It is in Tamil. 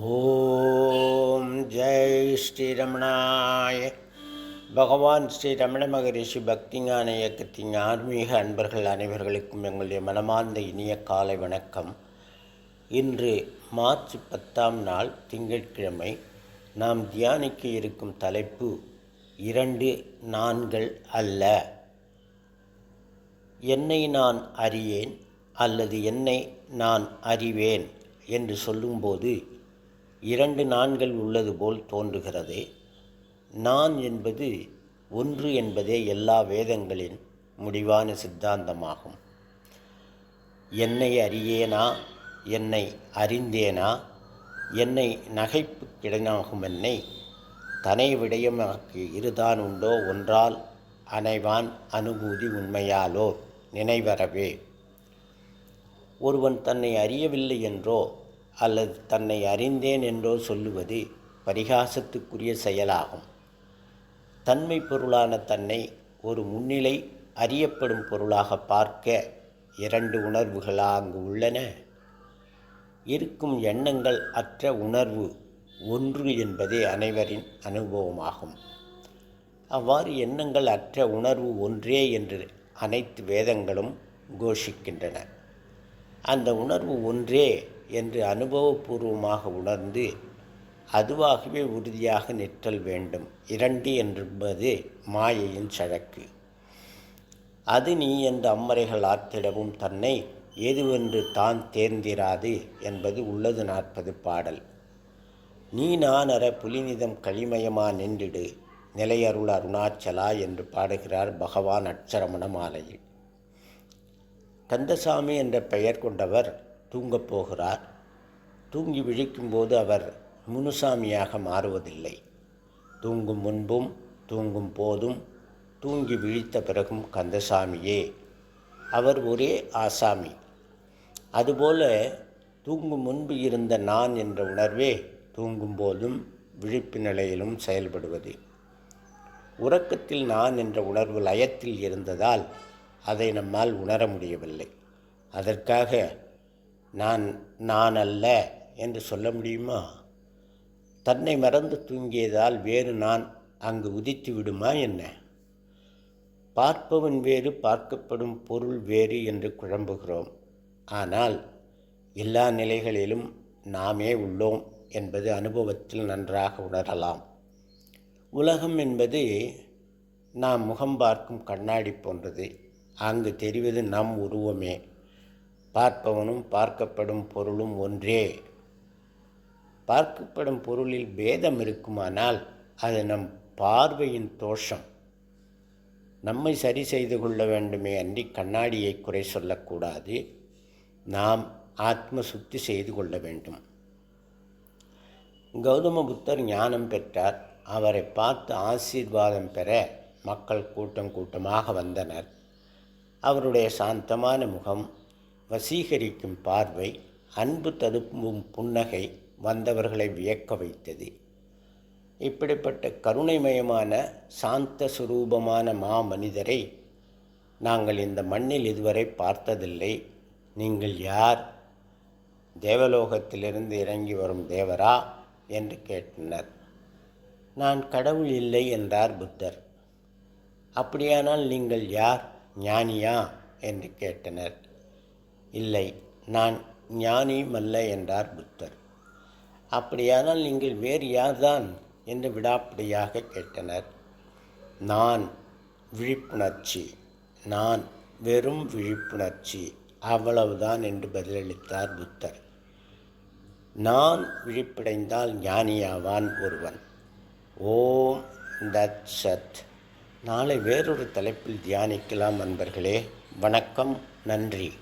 ஓம் ஜெய் ஸ்ரீரமணாய. பகவான் ஸ்ரீ ரமண மகரிஷி பக்திஞான இயக்கத்தின் ஆன்மீக அன்பர்கள் அனைவர்களுக்கும் எங்களுடைய மனமார்ந்த இனிய காலை வணக்கம். இன்று மார்ச் பத்தாம் நாள் திங்கட்கிழமை நாம் தியானிக்க இருக்கும் தலைப்பு இரண்டு நான்கள் அல்ல. என்னை நான் அறியேன் அல்லது என்னை நான் அறிவேன் என்று சொல்லும்போது இரண்டு நான்கள் உள்ளது போல் தோன்றுகிறது. நான் என்பது ஒன்று என்பதே எல்லா வேதங்களின் முடிவான சித்தாந்தமாகும். என்னை அறியேனா? என்னை அறிந்தேனா? என்னை நகைப்பு கிடனாகும் என்னை? தனை விடயமாக்கு இருதான் உண்டோ? ஒன்றால் அனைவான் அனுபூதி உண்மையாலோ? நினைவரவே ஒருவன் தன்னை அறியவில்லை என்றோ அல்லது தன்னை அறிந்தேன் என்றோ சொல்லுவது பரிகாசத்துக்குரிய செயலாகும். தன்மை பொருளான தன்னை ஒரு முன்னிலை அறியப்படும் பொருளாக பார்க்க இரண்டு உணர்வுகள் அங்கு உள்ளன. இருக்கும் எண்ணங்கள் அற்ற உணர்வு ஒன்று என்பதே அனைவரின் அனுபவமாகும். அவ்வாறு எண்ணங்கள் அற்ற உணர்வு ஒன்றே என்று அனைத்து வேதங்களும் கோஷிக்கின்றன. அந்த உணர்வு ஒன்றே என்று அனுபவபூர்வமாக உணர்ந்து அதுவாகவே உறுதியாக நிற்றல் வேண்டும். இரண்டு என்பது மாயையின் சழக்கு. அது நீ என்று அம்மறைகள் ஆத்திடவும் தன்னை எதுவென்று தான் தேர்ந்திராது என்பது உள்ளது நாற்பது பாடல். நீ நானற புலிநிதம் களிமயமா நின்றிடு நிலையருள் அருணாச்சலா என்று பாடுகிறார் பகவான் அட்சரமண மாலையில். கந்தசாமி என்ற பெயர் கொண்டவர் தூங்கப் போகிறார். தூங்கி விழிக்கும்போது அவர் முனுசாமியாக மாறுவதில்லை. தூங்கும் முன்பும் தூங்கும் போதும் தூங்கி விழித்த பிறகும் கந்தசாமியே அவர் ஒரே ஆசாமி. அதுபோல தூங்கும் முன்பு இருந்த நான் என்ற உணர்வே தூங்கும் போதும் விழிப்பு நிலையிலும் செயல்படுவது. உறக்கத்தில் நான் என்ற உணர்வு லயத்தில் இருந்ததால் அதை நம்மால் உணர முடியவில்லை. அதற்காக நான் நான் அல்ல என்று சொல்ல முடியுமா? தன்னை மறந்து தூங்கியதால் வேறு நான் அங்கு உதித்து விடுமா என்ன? பார்ப்பவன் வேறு பார்க்கப்படும் பொருள் வேறு என்று குழம்புகிறோம். ஆனால் எல்லா நிலைகளிலும் நாமே உள்ளோம் என்பது அனுபவத்தில் நன்றாக உணரலாம். உலகம் என்பது நாம் முகம் பார்க்கும் கண்ணாடி போன்றது. அங்கு தெரிவது நம் உருவமே. பார்ப்பவனும் பார்க்கப்படும் பொருளும் ஒன்றே. பார்க்கப்படும் பொருளில் பேதம் இருக்குமானால் அது நம் பார்வையின் தோஷம். நம்மை சரி செய்து கொள்ள வேண்டுமே அன்றி கண்ணாடியை குறை சொல்லக்கூடாது. நாம் ஆத்ம சுத்தி செய்து கொள்ள வேண்டும். கௌதம புத்தர் ஞானம் பெற்றார். அவரை பார்த்து ஆசீர்வாதம் பெற மக்கள் கூட்டம் கூட்டமாக வந்தனர். அவருடைய சாந்தமான முகம் வசீகரிக்கும் பார்வை அன்பு ததுப்பும் புன்னகை வந்தவர்களை வியக்க வைத்தது. இப்படிப்பட்ட கருணைமயமான சாந்த சுரூபமான மா மனிதரை நாங்கள் இந்த மண்ணில் இதுவரை பார்த்ததில்லை. நீங்கள் யார்? தேவலோகத்திலிருந்து இறங்கி வரும் தேவரா? என்று கேட்டனர். நான் கடவுள் இல்லை என்றார் புத்தர். அப்படியானால் நீங்கள் யார்? ஞானியா? என்று கேட்டனர். இல்லை நான் ஞானியும் என்றார் புத்தர். அப்படியானால் நீங்கள் வேறு யார்தான்? என்று விடாப்பிடியாக கேட்டனர். நான் விழிப்புணர்ச்சி நான் வெறும் விழிப்புணர்ச்சி அவ்வளவுதான் என்று பதிலளித்தார் புத்தர். நான் விழிப்படைந்தால் ஞானியாவான் ஒருவன். ஓம் தத் சத் நாளை வேறொரு தலைப்பில் தியானிக்கலாம் நண்பர்களே வணக்கம் நன்றி.